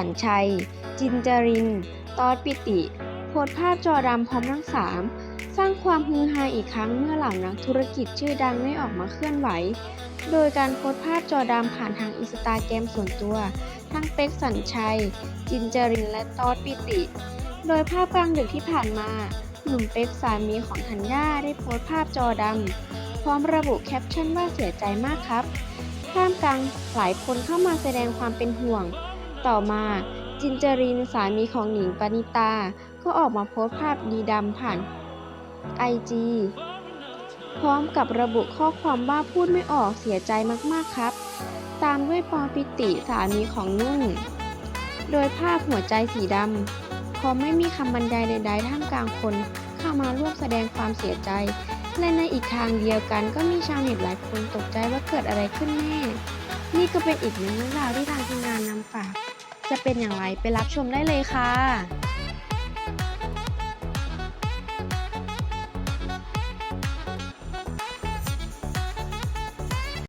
สันชัย จินจริน ตอดปิติ โพสภาพจอดำพร้อมทั้งสามสร้างความฮือฮาอีกครั้งเมื่อเหล่านักธุรกิจชื่อดังได้ออกมาเคลื่อนไหว โดยการโพสภาพจอดำผ่านทางอินสตาแกรมส่วนตัว ทั้งเป็กสัญชัย จินจริน และตอดปิติ โดยภาพกลางดึกที่ผ่านมา หนุ่มเป็กสามีของธัญญาได้โพสภาพจอดำพร้อมระบุแคปชั่นว่าเสียใจมากครับท่ามกลางหลายคนเข้ามาแสดงความเป็นห่วง ต่อมาจินจรินสามีของหนิงปณิตา ก็ออกมาโพสต์ภาพดีดำผ่านไอจีพร้อมกับระบุข้อความว่าพูดไม่ออกเสียใจมากๆครับ ตามด้วยปอปิติสามีของนุ่น โดยภาพหัวใจสีดำพร้อมไม่มีคำบรรยายใดๆท่ามกลางคน เข้ามาร่วมแสดงความเสียใจ และในอีกทางเดียวกันก็มีชาวเน็ตหลายคนตกใจว่าเกิดอะไรขึ้นแน่ นี่ก็เป็นอีกหนึ่งเรื่องราวที่ทางทีมงานนำฝาก จะเป็นอย่างไรไปรับชมได้เลยค่ะ